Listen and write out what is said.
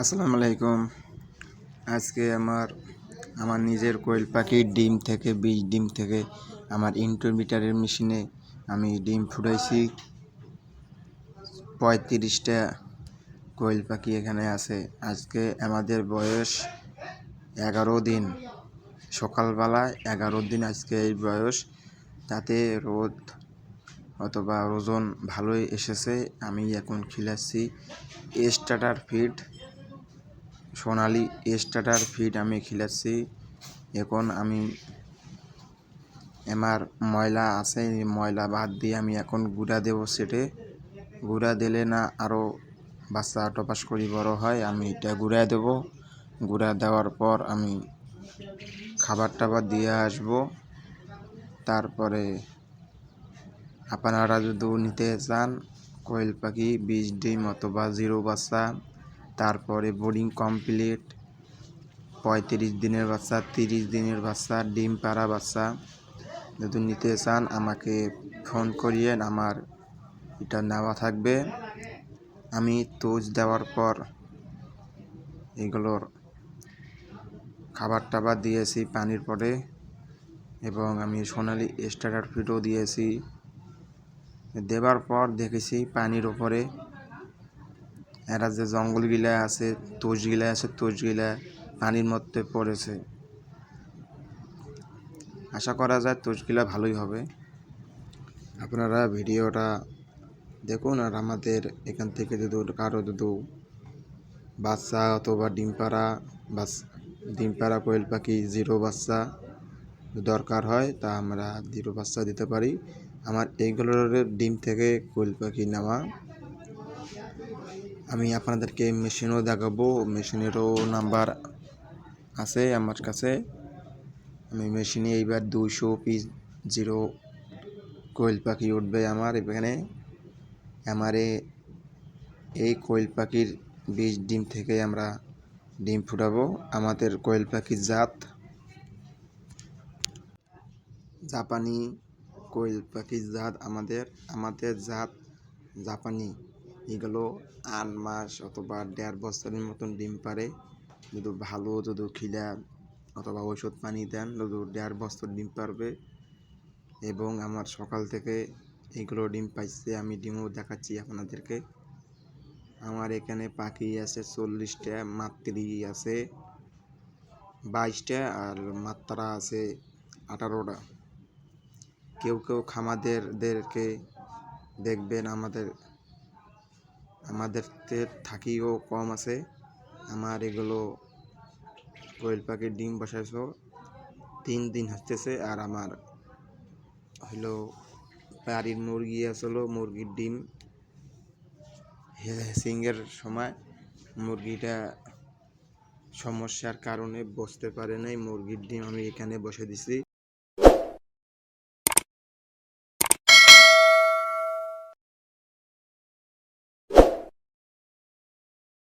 আসসালামু আলাইকুম। আজকে আমার আমার নিজের কোয়েল পাখির ডিম থেকে বীজ ডিম থেকে আমার ইন্টারমিটারের মেশিনে আমি ডিম ফুটাইছি। পঁয়ত্রিশটা কোয়েল পাখি এখানে আছে। আজকে আমাদের বয়স এগারো দিন। সকালবেলায় এগারো দিন আজকে এই বয়স। তাতে রোদ অথবা ওজন ভালোই এসেছে। আমি এখন খিলাচ্ছি starter feed. Sonali starter feed আমি খিলাচ্ছি। এখন আমি আমার ময়লা আছে ময়লা বাদ দিয়ে আমি এখন গুঁড়া দেবো সেটে। গুঁড়া দিলে না আরও বাচ্চা টপাস করি বড় হয়, আমি এটা গুঁড়া দেবো। গুঁড়া দেওয়ার পর আমি খাবার টাবার দিয়ে আসব। তারপরে আপনারা যদি নিতে চান, কোয়েল পাখি বিশ ডিম অথবা জিরো বাচ্চা তারপরে বোর্ডিং কমপ্লিট। পঁয়ত্রিশ দিনের বাচ্চা, তিরিশ দিনের বাচ্চা, ডিম পাড়া বাচ্চা। যদি নিতে চান, আমাকে ফোন করিয়েন আমার এটা নেওয়া থাকবে। আমি তোজ দেওয়ার পর এগুলোর খাবার টাবার দিয়েছি পানির পরে এবং আমি সোনালি স্টার্টার ফিটও দিয়েছি। দেবার পর দেখেছি পানির ওপরে এরা যে জঙ্গলগুলা আছে তোষগুলা আছে তোষগুলা পানির মধ্যে পড়েছে। আশা করা যায় তোষগুলা ভালোই হবে। আপনারা ভিডিওটা দেখুন আর আমাদের এখান থেকে যদি কারও যদি বাচ্চা অথবা ডিম পাড়া বাস ডিম পাড়া, কোয়েল পাখি, জিরো বাচ্চা দরকার হয়, তা আমরা জিরো বাচ্চা দিতে পারি। আমার এইগুলোর ডিম থেকে কোয়েল পাখি নেওয়া আমি আপনাদেরকে মেশিনও দেখাবো। মেশিনেরও নাম্বার আছে আমার কাছে। আমি মেশিনে এইবার দুইশো পিস জিরো কোয়েল পাখি উঠবে আমার এখানে। আমারে এই কোয়েল পাখির বীজ ডিম থেকে আমরা ডিম ফুটাবো। আমাদের কোয়েল পাখির জাত জাপানি কোয়েল পাখির জাত আমাদের। আমাদের জাত জাপানি। এগুলো আট মাস অথবা দেড় বছরের মতন ডিম পারে যদি ভালো যদি খিলা অথবা ওষুধ পানি দেন, যদি দেড় বছর ডিম পারবে এবং আমার সকাল থেকে এগুলো ডিম পাইছে, আমি ডিমও দেখাচ্ছি আপনাদেরকে। আমার এখানে পাখি আছে চল্লিশটা, মাতৃ আছে বাইশটা আর মাত্রা আছে আঠারোটা। কেউ কেউ খামাদেরদেরকে দেখবেন আমাদের আমাদের থাকিও কম আছে। আমার এগুলো কোয়েল পাখির ডিম বসাইছ, তিন দিন হচ্ছে আর আমার হলো বাড়ির মুরগি আসলো, মুরগির ডিম। সিংয়ের সময় মুরগিটা সমস্যার কারণে বসতে পারে নাই, মুরগির ডিম আমি এখানে বসে দিছি।